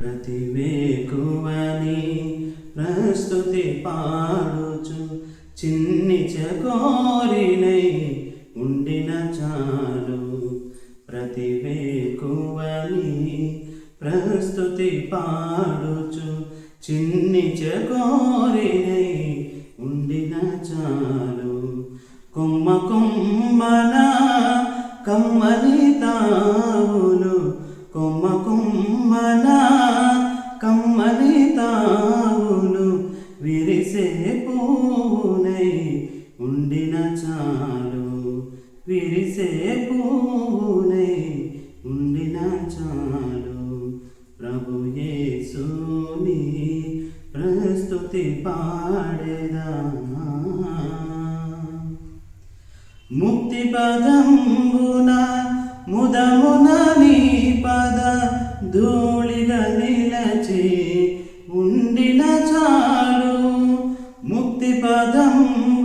ప్రతివేకువని ప్రస్తుతి పాడుచు చిన్ని చకోరినై ఉండిన చాలు. ప్రతివేకువని ప్రస్తుతి పాడుచు చిన్ని చకోరినై ఉండిన చాలు. కొమ్మ కొమ్మన కమ్మని తావులు కొమ్మ కొమ్మ ఉండిన చాలు. విరిసే పూనై ఉండిన చాలు. ప్రభు యేసుని ప్రస్తుతి పాడేదా? ముక్తి పదంబున ముదమున నీ పద ధూళిగా నిలచి ఉండిన చాలు. ముక్తి పదంబు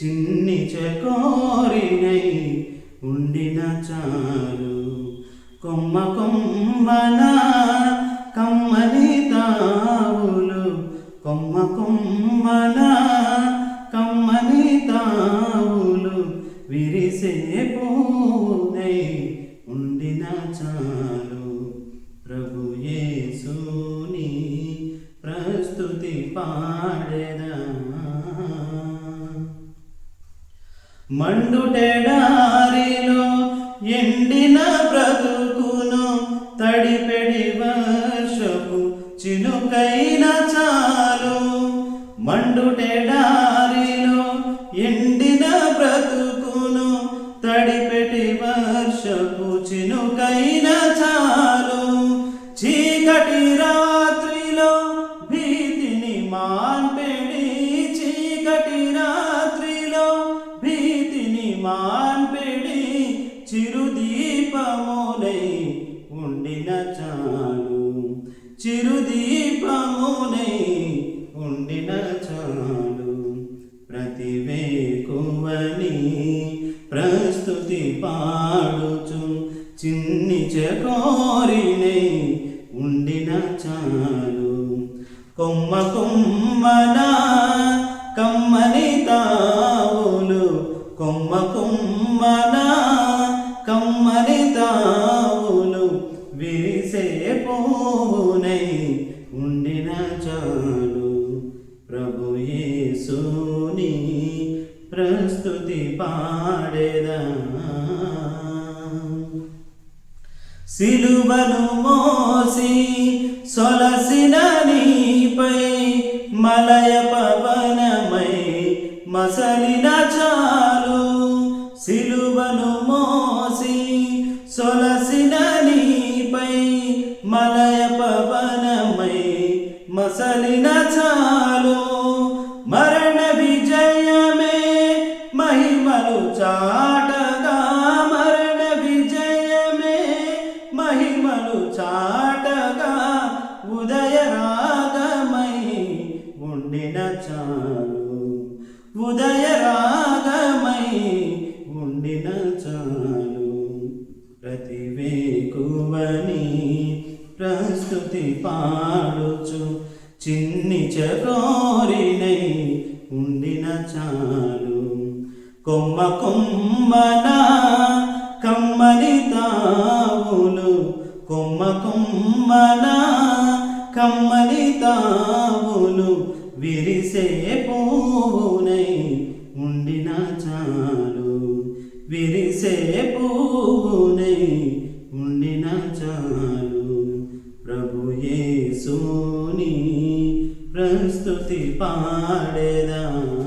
చిన్ని చకోరినై ఉండిన చాలు. కొమ్మ కొమ్మన కమ్మని మండుటెడారిలో ఎండిన బ్రతుకును తడిపెడి వర్షపు చినుకైన చాలు. మండుటెడారిలో ఎండిన బ్రతుకును తడిపెటి వర్షపు చినుక ఉండిన చాలు. చిరుదీపమునై ఉండిన చాలు. ప్రతి వేకువని ప్రస్తుతి పాడుచు చిన్ని చకోరినై ఉండిన చాలు. కొమ్మ కొమ్మన యేసుని ప్రస్తుతి పాడేదా? సిలువను మోసి సొలసిన నీపై మలయ పవనమై మసలిన చాలు. సిలువను మోసి సొలసిన నీపై మలయ పవనమై మసలిన చాలు. మహిమలు చాటగా ఉదయ రాగమై ఉండిన చాలు. ఉదయ రాగమై ఉండిన చాలు. ప్రతి వేకువని ప్రస్తుతి పాడుచు చిన్ని చకోరినై ఉండిన చాలు. కొమ్మ కొమ్మనా కొమ్మ కొమ్మన కమ్మని తావులు విరిసే పూనై ఉండిన చాలు. విరిసే పూనై ఉండిన చాలు. ప్రభు సోని ప్రస్తుతి పాడేదా?